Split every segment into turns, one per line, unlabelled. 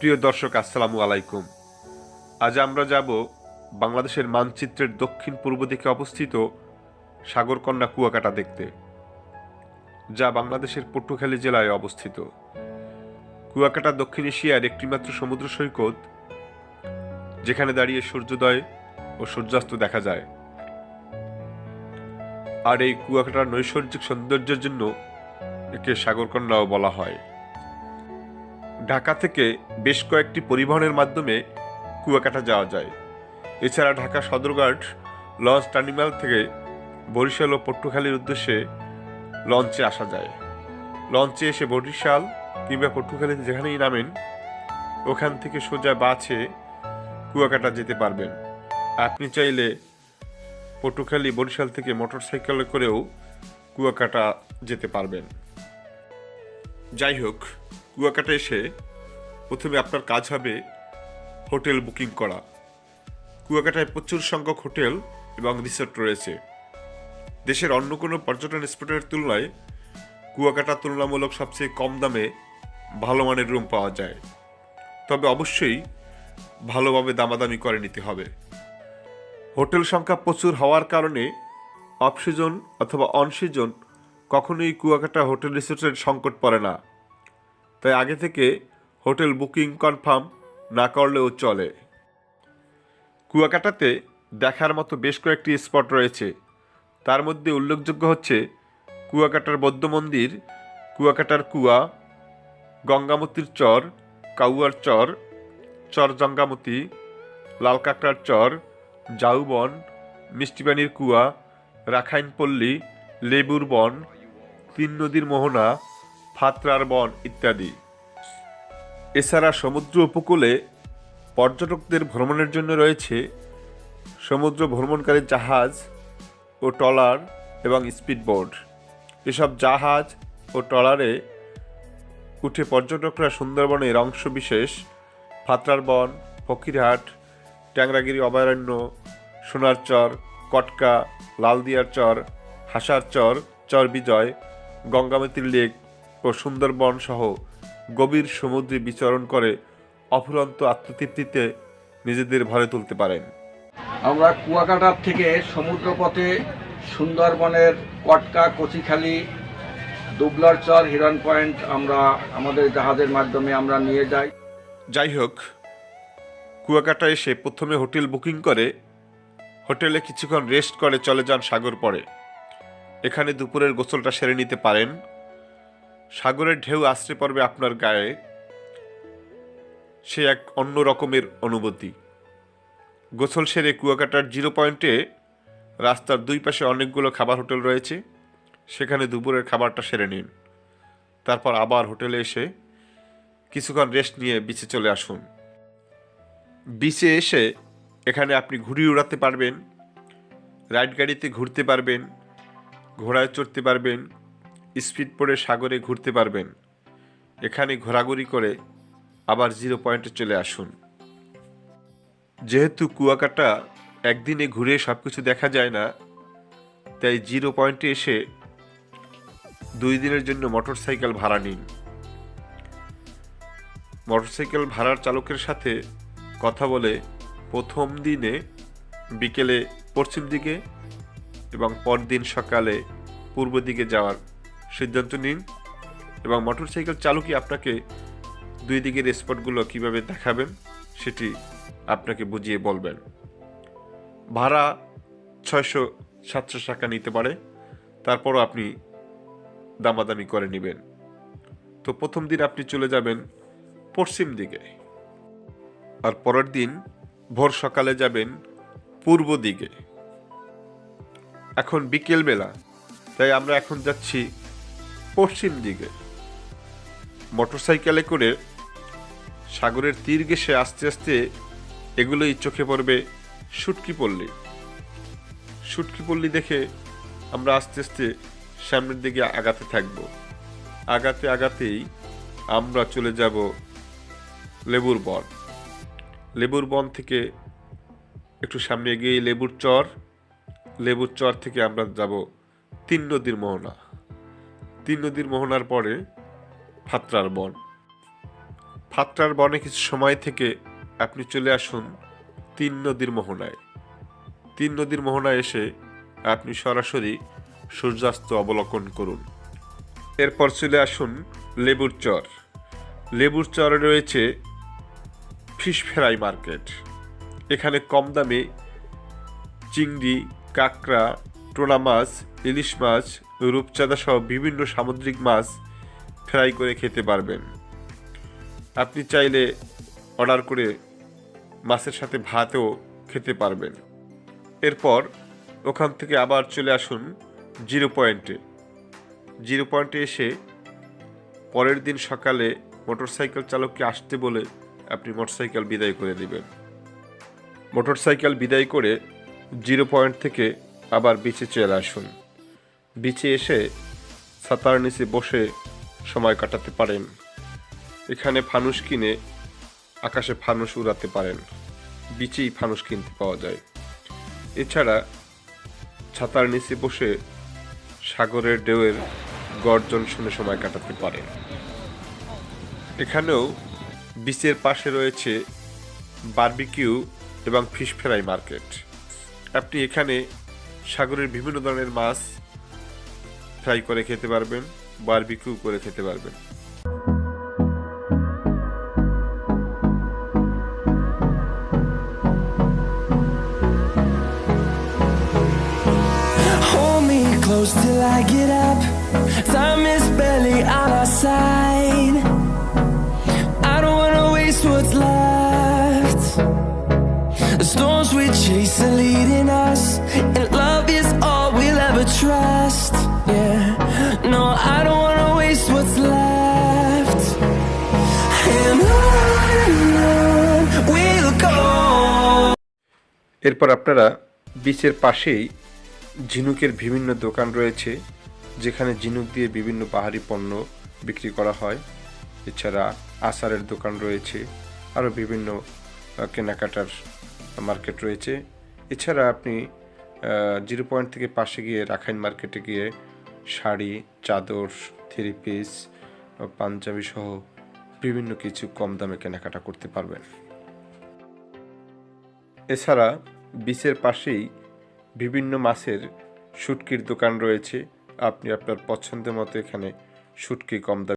প্রিয় দর্শক, আসসালামু আলাইকুম। আজ আমরা যাব বাংলাদেশের মানচিত্রের দক্ষিণ পূর্ব দিকে অবস্থিত সাগরকন্যা কুয়াকাটা দেখতে, যা বাংলাদেশের পটুয়াখালী জেলায় অবস্থিত। কুয়াকাটা দক্ষিণ এশিয়ার একটিমাত্র সমুদ্র সৈকত, যেখানে দাঁড়িয়ে সূর্যোদয় ও সূর্যাস্ত দেখা যায়। আর এই কুয়াকাটার নৈসর্গিক সৌন্দর্যের জন্য একে সাগরকন্যাও বলা হয়। ঢাকা থেকে বেশ কয়েকটি পরিবহনের মাধ্যমে কুয়াকাটা যাওয়া যায়। এছাড়া ঢাকা সদরঘাট লঞ্চ টার্মিনাল থেকে বরিশাল ও পটুয়াখালীর উদ্দেশ্যে লঞ্চে আসা যায়। লঞ্চে এসে বরিশাল কিংবা পটুয়াখালীতে যেখানেই নামেন, ওখান থেকে সোজা বাছে কুয়াকাটা যেতে পারবেন। আপনি চাইলে পটুয়াখালী, বরিশাল থেকে মোটরসাইকেলে করেও কুয়াকাটা যেতে পারবেন। যাই হোক কুয়াকাটা এসে প্রথমে আপনার কাজ হবে হোটেল বুকিং করা। কুয়াকাটায় প্রচুর সংখ্যক হোটেল এবং রিসোর্ট রয়েছে। দেশের অন্য কোনো পর্যটন স্পটের তুলনায় কুয়াকাটা তুলনামূলক সবচেয়ে কম দামে ভালো মানের রুম পাওয়া যায়। তবে অবশ্যই ভালোভাবে দামাদামি করে নিতে হবে। হোটেল সংখ্যা প্রচুর হওয়ার কারণে অফ সিজন অথবা অন সিজন কখনোই কুয়াকাটা হোটেল রিসোর্টের সংকট পড়ে না। তাই আগে থেকে হোটেল বুকিং কনফার্ম না করলেও চলে। কুয়াকাটাতে দেখার মতো বেশ কয়েকটি স্পট রয়েছে। তার মধ্যে উল্লেখযোগ্য হচ্ছে কুয়াকাটার বৌদ্ধ মন্দির, কুয়াকাটার কুয়া, গঙ্গামতির চর, কাউয়ার চর চর জঙ্গামতি লাল কাঁকড়ার চর, জাউবন মিষ্টিপানির কুয়া, রাখাইনপল্লী, লেবুর বন, তিন নদীর মোহনা ফাতরার বন ইত্যাদি। এছাড়া সমুদ্র উপকূলে পর্যটকদের ভ্রমণের জন্য রয়েছে সমুদ্র ভ্রমণকারী জাহাজ ও ট্রলার এবং স্পিডবোট। এসব জাহাজ ও ট্রলারে উঠে পর্যটকরা সুন্দরবনের অংশবিশেষ ফাতরার বন, ফকিরহাট, ট্যাংরাগিরি অভয়ারণ্য সোনার চর কটকা, লালদিয়ার চর হাসার চর চর বিজয় গঙ্গামতির লেক ও সুন্দরবন সহ গভীর সমুদ্রে বিচরণ করে অফুরন্ত আত্মতৃপ্তিতে নিজেদের ভরে তুলতে পারেন।
আমরা কুয়াকাটার থেকে সমুদ্রপথে সুন্দরবনের কটকা কচিখালি দুবলার চর হিরন পয়েন্ট আমরা আমাদের জাহাজের মাধ্যমে আমরা নিয়ে যাই।
যাই হোক কুয়াকাটা এসে প্রথমে হোটেল বুকিং করে হোটেলে কিছুক্ষণ রেস্ট করে চলে যান সাগর পরে এখানে দুপুরের গোসলটা সেরে নিতে পারেন। সাগরের ঢেউ আশ্রে পড়বে আপনার গায়ে। সে এক অন্য রকমের অনুভূতি। গোসল সেরে কুয়াকাটার জিরো পয়েন্টে রাস্তার দুই পাশে অনেকগুলো খাবার হোটেল রয়েছে। সেখানে দুপুরের খাবারটা সেরে নিন। তারপর আবার হোটেলে এসে কিছুক্ষণ রেস্ট নিয়ে বিচে চলে আসুন। বিচে এসে এখানে আপনি ঘুড়ি উড়াতে পারবেন, রাইড গাড়িতে ঘুরতে পারবেন, ঘোড়ায় চড়তে পারবেন স্পিড পড়ে সাগরে ঘুরতে পারবেন। এখানে ঘোরাঘুরি করে আবার জিরো পয়েন্টে চলে আসুন। যেহেতু কুয়াকাটা একদিনে ঘুরে সব কিছু দেখা যায় না, তাই জিরো পয়েন্টে এসে দুই দিনের জন্য মোটরসাইকেল ভাড়া নিন। মোটরসাইকেল ভাড়ার চালকের সাথে কথা বলে প্রথম দিনে বিকেলে পশ্চিম দিকে এবং পরদিন সকালে পূর্ব দিকে যাওয়ার সিদ্ধান্ত নিন এবং মোটরসাইকেল চালকই আপনাকে দুই দিকের স্পটগুলো কীভাবে দেখাবেন সেটি আপনাকে বুঝিয়ে বলবেন। ভাড়া ছয়শো সাতশো টাকা নিতে পারে, তারপরও আপনি দামাদামি করে নেবেন। তো প্রথম দিন আপনি চলে যাবেন পশ্চিম দিকে। আর পরের দিন ভোর সকালে যাবেন পূর্ব দিকে। এখন বিকেলবেলা, তাই আমরা এখন যাচ্ছি পশ্চিম দিকে। মোটরসাইকেলে করে সাগরের তীর ঘেসে আস্তে আস্তে এগুলোই চোখে পড়বে সুটকি পল্লী। সুটকি পল্লী দেখে আমরা আস্তে আস্তে সামনের দিকে আগাতে থাকব। আগাতে আগাতেই আমরা চলে যাব লেবুর বন। লেবুর বন থেকে একটু সামনে এগিয়ে লেবুর চর। লেবুর চর থেকে আমরা যাব তিন নদীর মোহনা। তিন নদীর মোহনার পরে ফাত্রার বন। ফাত্রার বনে কিছু সময় থেকে আপনি চলে আসুন তিন নদীর মোহনায়। তিন নদীর মোহনায় এসে আপনি সরাসরি সূর্যাস্ত অবলোকন করুন। এরপর চলে আসুন লেবুর চর। লেবুর চরে রয়েছে ফিশ ফ্রাই মার্কেট। এখানে কম দামে চিংড়ি, কাঁকড়া, টোনা মাছ, ইলিশ মাছ রূপচাঁদা সহ বিভিন্ন সামুদ্রিক মাছ ফ্রাই করে খেতে পারবেন। আপনি চাইলে অর্ডার করে মাছের সাথে ভাতও খেতে পারবেন। এরপর ওখান থেকে আবার চলে আসুন জিরো পয়েন্টে। জিরো পয়েন্টে এসে পরের দিন সকালে মোটরসাইকেল চালককে আসতে বলে আপনি মোটরসাইকেল বিদায় করে দিবেন। মোটরসাইকেল বিদায় করে জিরো পয়েন্ট থেকে আবার বেঁচে চলে আসুন। বিচে এসে ছাতার নিচে বসে সময় কাটাতে পারেন। এখানে ফানুস কিনে আকাশে ফানুস উড়াতে পারেন। বিচেই ফানুস কিনতে পাওয়া যায়। এছাড়া ছাতার নিচে বসে সাগরের ঢেউয়ের গর্জন শুনে সময় কাটাতে পারেন। এখানেও বিচের পাশে রয়েছে বারবিকিউ এবং ফিশ ফ্রাই মার্কেট। আপনি এখানে সাগরের বিভিন্ন ধরনের মাছ ফ্রাই করে খেতে পারবেন বারবিকিউ করে খেতে পারবেন
close till I get up. Time is barely on our side. I don't wanna waste what's left. The storms we chase are leading us,
এরপর আপনারা বিচের পাশেই ঝিনুকের বিভিন্ন দোকান রয়েছে, যেখানে ঝিনুক দিয়ে বিভিন্ন পাহাড়ি পণ্য বিক্রি করা হয়। এছাড়া আচারের দোকান রয়েছে, আরও বিভিন্ন কেনাকাটার মার্কেট রয়েছে। এছাড়া আপনি জিরো পয়েন্ট থেকে পাশে গিয়ে রাখাইন মার্কেটে গিয়ে শাড়ি, চাদর, থ্রি পিস পাঞ্জাবি সহ বিভিন্ন কিছু কম দামে কেনাকাটা করতে পারবেন। এছাড়া বিচের পাশেই বিভিন্ন মাছের শুটকির দোকান রয়েছে। আপনি আপনার পছন্দের মতো এখানে শুটকি কম দামে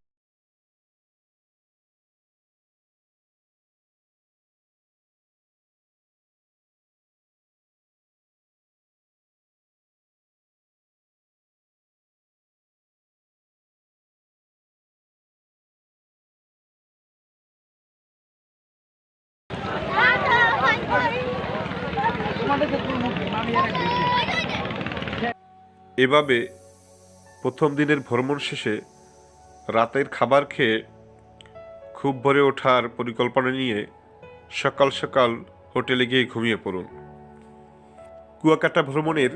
এভাবে প্রথম দিনের ভ্রমণ শেষে রাতের খাবার খেয়ে খুব ভরে ওঠার পরিকল্পনা নিয়ে সকাল সকাল হোটেলে গিয়ে ঘুমিয়ে পড়ুন। কুয়াকাটা ভ্রমণের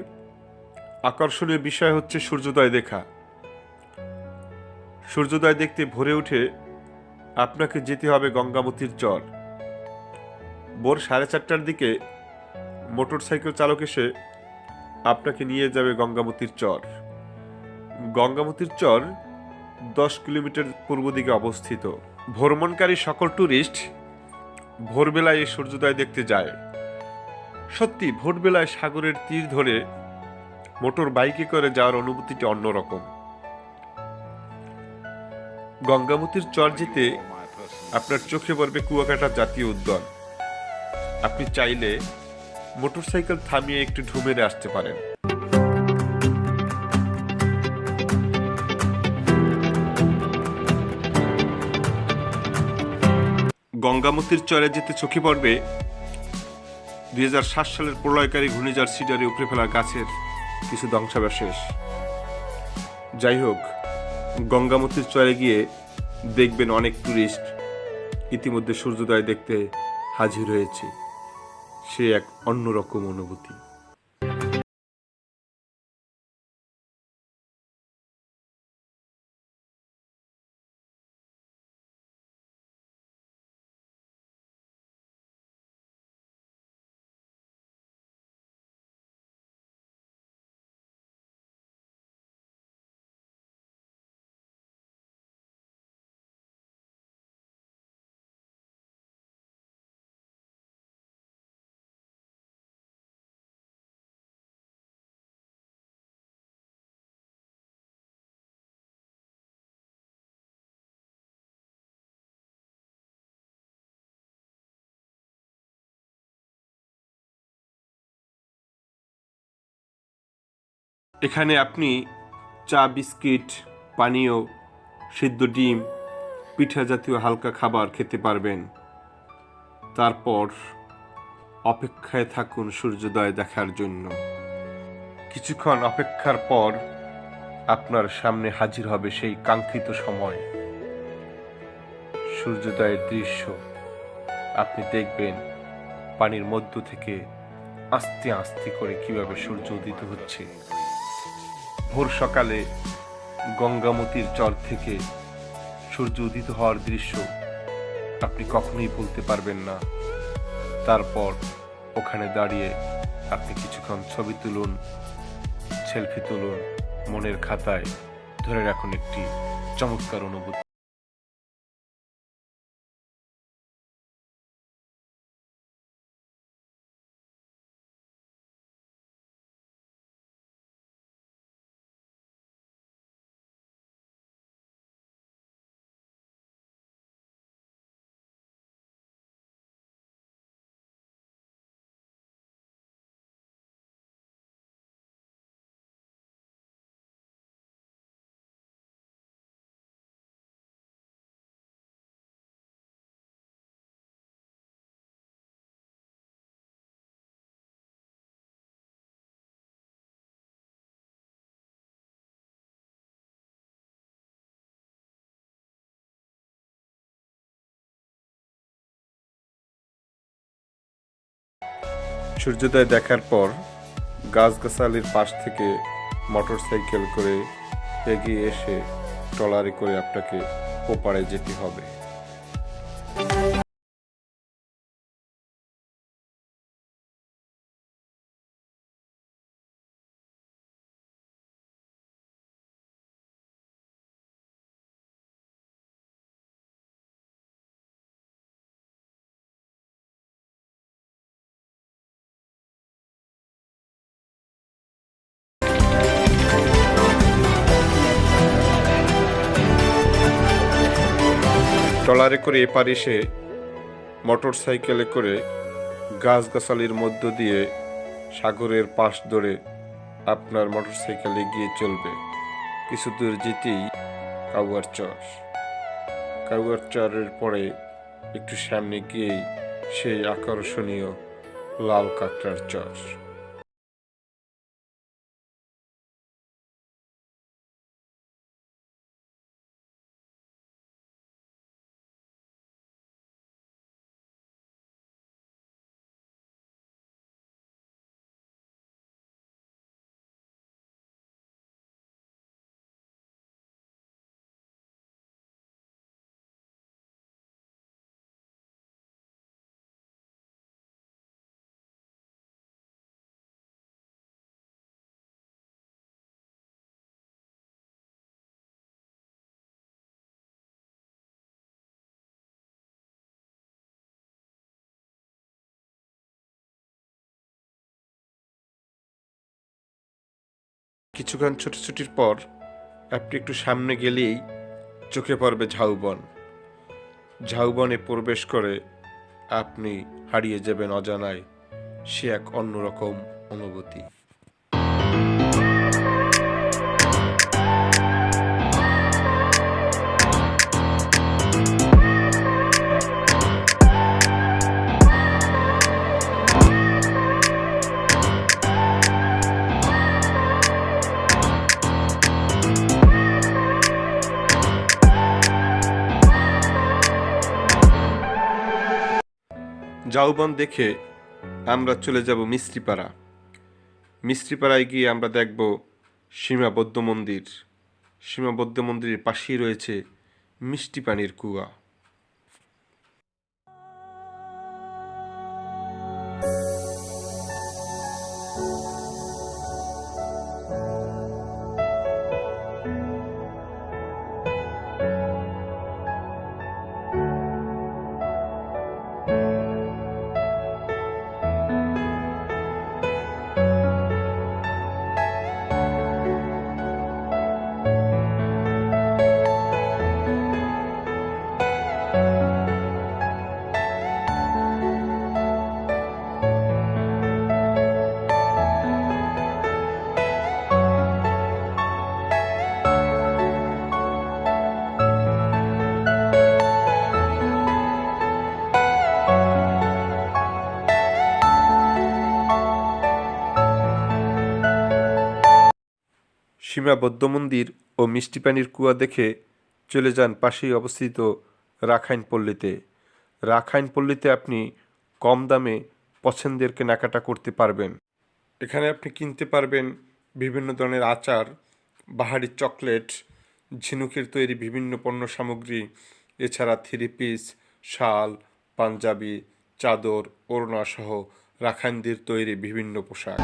আকর্ষণীয় বিষয় হচ্ছে সূর্যোদয় দেখা। সূর্যোদয় দেখতে ভোরে উঠে আপনাকে যেতে হবে গঙ্গামতির চর। ভোর সাড়ে চারটার দিকে মোটরসাইকেল চালক এসে আপনাকে নিয়ে যাবে গঙ্গামতির চর। গঙ্গামতির চর দশ কিলোমিটার পূর্ব দিকে অবস্থিত। ভ্রমণকারী সকল ট্যুরিস্ট ভোরবেলায় এই সূর্যোদয় দেখতে যায়। সত্যি, ভোরবেলায় সাগরের তীর ধরে মোটর বাইকে করে যাওয়ার অনুভূতিটি অন্যরকম। গঙ্গামতির চর যেতে আপনার চোখে পড়বে কুয়াকাটা জাতীয় উদ্যান। আপনি চাইলে মোটরসাইকেল থামিয়ে একটু ঢুমেরে আসতে পারেন। গঙ্গামতির চরে যেতে চোখে পড়বে দুই হাজার সাত সালের প্রলয়কারী ঘূর্ণিঝড় সিডারে উপড়ে ফেলা গাছের কিছু ধ্বংসাবশেষ। যাই হোক, গঙ্গামতির চরে গিয়ে দেখবেন অনেক টুরিস্ট ইতিমধ্যে সূর্যোদয় দেখতে হাজির হয়েছে। সে এক অন্যরকম অনুভূতি। এখানে আপনি চা, বিস্কিট, পানীয়, সিদ্ধ ডিম, পিঠা জাতীয় হালকা খাবার খেতে পারবেন। তারপর অপেক্ষায় থাকুন সূর্যোদয় দেখার জন্য। কিছুক্ষণ অপেক্ষার পর আপনার সামনে হাজির হবে সেই কাঙ্ক্ষিত সময়। সূর্যোদয়ের দৃশ্য। আপনি দেখবেন পানির মধ্য থেকে আস্তে আস্তে করে কীভাবে সূর্য উদিত হচ্ছে। ভোর সকালে গঙ্গামতির চর থেকে সূর্য উদিত হওয়ার দৃশ্য আপনি কখনোই ভুলতে পারবেন না। তারপর ওখানে দাঁড়িয়ে আপনি কিছুক্ষণ ছবি তুলুন, সেলফি তুলুন, মনের খাতায় ধরে রাখুন একটি চমৎকার অনুভূতি। সূর্যোদয় দেখার পর গাছগাছালির পাশ থেকে মোটর সাইকেল করে এগিয়ে এসে ট্রলারে করে আপনাকে ওপারে যেতে হবে। ট্রলারে করে এপার এসে মোটর সাইকেলে করে গাছগাছালির মধ্য দিয়ে সাগরের পাশ ধরে আপনার মোটর সাইকেলে গিয়ে চলবে। কিছু দূর যেতেই কাউয়ার চর। কাউয়ার চরের পরে একটু সামনে গিয়েই সেই আকর্ষণীয় লাল কাঁকড়ার চর। কিছুক্ষণ ছুটোছুটির পর আপনি একটু সামনে গেলেই চোখে পড়বে ঝাউবন। ঝাউবনে প্রবেশ করে আপনি হারিয়ে যাবেন অজানায়। সে এক অন্যরকম অনুভূতি। ঝাউবন দেখে আমরা চলে যাব মিস্ত্রিপাড়া। মিস্ত্রিপাড়ায় গিয়ে আমরা দেখব সীমাবদ্ধ মন্দির। সীমাবদ্ধ মন্দিরের পাশেই রয়েছে মিষ্টি পানির কুয়া। সীমা বৌদ্ধ মন্দির ও মিষ্টি পানির কুয়া দেখে চলে যান পাশেই অবস্থিত রাখাইন পল্লীতে। রাখাইন পল্লীতে আপনি কম দামে পছন্দের কেনাকাটা করতে পারবেন। এখানে আপনি কিনতে পারবেন বিভিন্ন ধরনের আচার, বাহারি চকলেট, ঝিনুকের তৈরি বিভিন্ন পণ্য সামগ্রী, এছাড়া থ্রি পিস, শাল, পাঞ্জাবি, চাদর, ওড়না সহ রাখাইনদের তৈরি বিভিন্ন পোশাক।